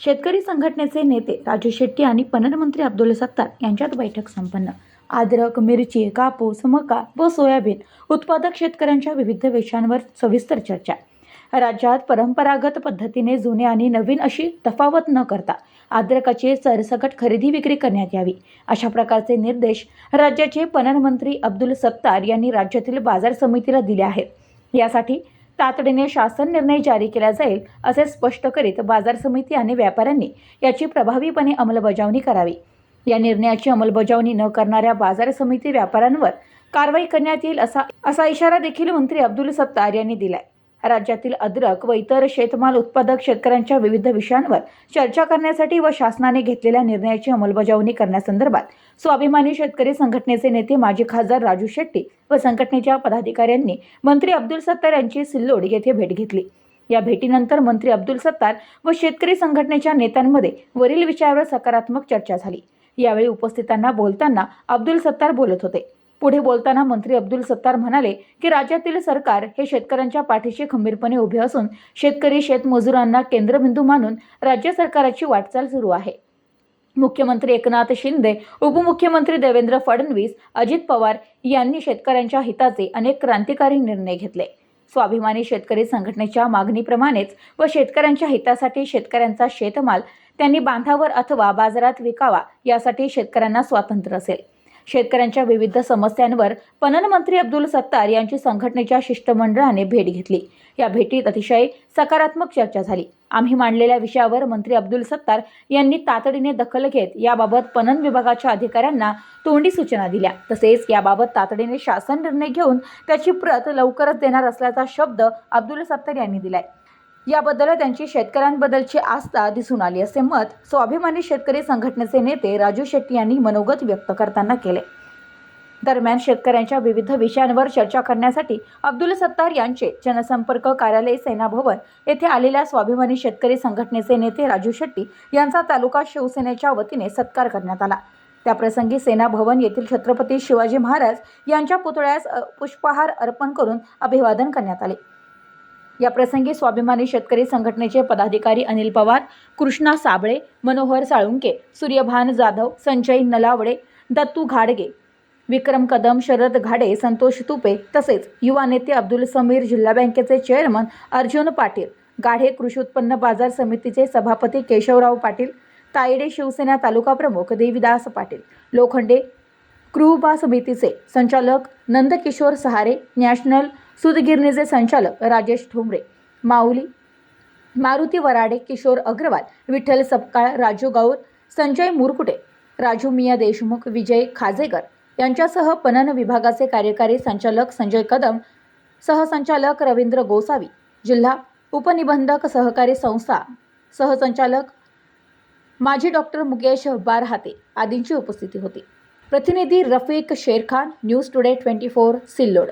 शेतकरी संघटनेचे नेते राजू शेट्टी आणि पणनमंत्री अब्दुल सत्तार यांच्यात बैठक संपन्न. अद्रक मिरची कापूस मका व सोयाबीन उत्पादक शेतकऱ्यांच्या विविध विषयांवर सविस्तर चर्चा. राज्यात परंपरागत पद्धतीने जुने आणि नवीन अशी तफावत न करता अद्रकाची सरसकट खरेदी विक्री करण्यात यावी अशा प्रकारचे निर्देश राज्याचे पणनमंत्री अब्दुल सत्तार यांनी राज्यातील बाजार समितीला दिले आहेत. यासाठी तातडीने शासन निर्णय जारी केला जाईल असे स्पष्ट करीत बाजार समिती आणि व्यापाऱ्यांनी याची प्रभावीपणे अंमलबजावणी करावी. या निर्णयाची अंमलबजावणी न करणाऱ्या बाजार समिती व्यापाऱ्यांवर कारवाई करण्यात येईल असा असा इशारा देखील मंत्री अब्दुल सत्तार यांनी दिलाय. राज्यातील अद्रक व इतर शेतमाल उत्पादक शेतकऱ्यांच्या विविध विषयांवर चर्चा करण्यासाठी व शासनाने घेतलेल्या निर्णयाची अंमलबजावणी करण्यासंदर्भात स्वाभिमानी शेतकरी संघटनेचे नेते माजी खासदार राजू शेट्टी व संघटनेच्या पदाधिकाऱ्यांनी मंत्री अब्दुल सत्तार यांची सिल्लोड येथे भेट घेतली. या भेटीनंतर मंत्री अब्दुल सत्तार व शेतकरी संघटनेच्या नेत्यांमध्ये वरील विषयावर सकारात्मक चर्चा झाली. यावेळी उपस्थितांना बोलताना अब्दुल सत्तार बोलत होते. पुढे बोलताना मंत्री अब्दुल सत्तार म्हणाले की राज्यातील सरकार हे शेतकऱ्यांच्या पाठीशी खंबीरपणे उभे असून शेतकरी शेतमजुरांना केंद्रबिंदू मानून राज्य सरकारची वाटचाल सुरू आहे. मुख्यमंत्री एकनाथ शिंदे उपमुख्यमंत्री देवेंद्र फडणवीस अजित पवार यांनी शेतकऱ्यांच्या हिताचे अनेक क्रांतिकारी निर्णय घेतले. स्वाभिमानी शेतकरी संघटनेच्या मागणीप्रमाणेच व शेतकऱ्यांच्या हितासाठी शेतकऱ्यांचा शेतमाल त्यांनी बांधावर अथवा बाजारात विकावा यासाठी शेतकऱ्यांना स्वातंत्र्य असेल. शेतकऱ्यांच्या विविध समस्यांवर पणन मंत्री अब्दुल सत्तार यांची संघटनेच्या शिष्टमंडळाने भेट घेतली. या भेटीत अतिशय सकारात्मक चर्चा झाली. आम्ही मांडलेल्या विषयावर मंत्री अब्दुल सत्तार यांनी तातडीने दखल घेत याबाबत पणन विभागाच्या अधिकाऱ्यांना तोंडी सूचना दिल्या. तसेच याबाबत तातडीने शासन निर्णय घेऊन त्याची प्रत लवकरच देणार असल्याचा शब्द अब्दुल सत्तार यांनी दिलाय. याबद्दल त्यांची शेतकऱ्यांबद्दलची आस्था दिसून आली असे मत स्वाभिमानी शेतकरी संघटनेचे नेते राजू शेट्टी यांनी मनोगत व्यक्त करताना केले. दरम्यान शेतकऱ्यांच्या विविध विषयांवर चर्चा करण्यासाठी अब्दुल सत्तार यांचे जनसंपर्क कार्यालय सेना भवन येथे आलेल्या स्वाभिमानी शेतकरी संघटनेचे नेते राजू शेट्टी यांचा तालुका शिवसेनेच्या वतीने सत्कार करण्यात आला. त्याप्रसंगी सेना भवन येथील छत्रपती शिवाजी महाराज यांच्या पुतळ्यास पुष्पहार अर्पण करून अभिवादन करण्यात आले. या प्रसंगी स्वाभिमानी शेतकरी संघटनेचे पदाधिकारी अनिल पवार कृष्णा साबळे मनोहर साळुंके सूर्यभान जाधव संजय नलावडे दत्तू घाडगे विक्रम कदम शरद घाडे संतोष तुपे तसेच युवा नेते अब्दुल समीर जिल्हा बँकेचे चेअरमन अर्जुन पाटील गाढे कृषी उत्पन्न बाजार समितीचे सभापती केशवराव पाटील तायडे शिवसेना तालुका प्रमुख देवीदास पाटील लोखंडे कृबा समितीचे संचालक नंदकिशोर सहारे नॅशनल सुदगिरणीचे संचालक राजेश ठोंबरे माऊली मारुती वराडे किशोर अग्रवाल विठ्ठल सपकाळ राजू गौर संजय मुरकुटे राजू मिया देशमुख विजय खाजेकर यांच्यासह पणन विभागाचे कार्यकारी संचालक संजय कदम सहसंचालक रवींद्र गोसावी जिल्हा उपनिबंधक सहकारी संस्था सहसंचालक माजी डॉक्टर मुकेश बारहाते आदींची उपस्थिती होती. प्रतिनिधी Rafiq Sherkhan news today twenty four Sillod.